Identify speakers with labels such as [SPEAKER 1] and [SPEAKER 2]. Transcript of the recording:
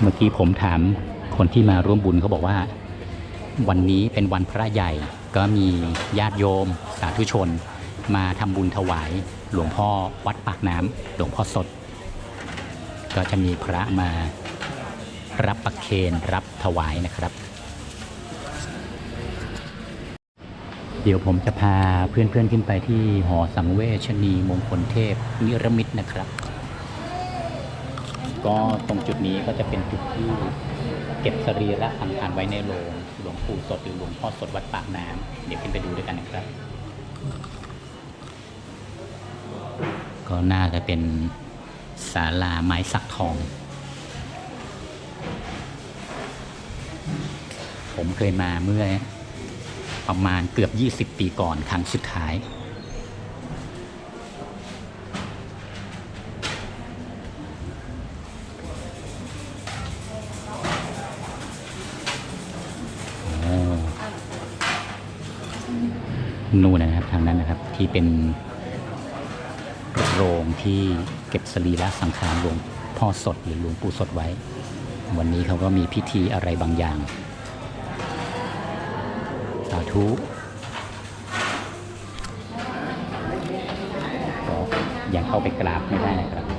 [SPEAKER 1] เมื่อกี้ผมถามคนที่มาร่วมบุญเขาบอกว่า วันนี้เป็นวันพระใหญ่ ก็มีญาติโยม สาธุชน มาทำบุญถวาย หลวงพ่อวัดปากน้ำหลวงพ่อสด ก็จะมีพระมารับปักเคนรับถวายนะครับ เดี๋ยวผมจะพาเพื่อนๆขึ้นไปที่หอสังเวชนีมงคลเทพนิรมิตนะครับ ก็ตรงจุดนี้ก็จะเป็นจุดที่เก็บสรีระสังขารไว้ในโรงหลวงปู่สดหรือหลวงพ่อสดวัดปากน้ำเดี๋ยวขึ้นไปดูด้วยกันนะครับ ก็น่าจะเป็นศาลาไม้สักทอง ผมเคยมาเมื่อประมาณเกือบ 20 ปีก่อนครั้งสุดท้าย นู่นนะครับทางนั้นนะครับที่เป็นโรงที่เก็บสรีระสังขารหลวงพ่อสดหรือหลวงปู่สดไว้ วันนี้เขาก็มีพิธีอะไรบางอย่าง สาธุยังเข้าไปกราบไม่ได้นะครับ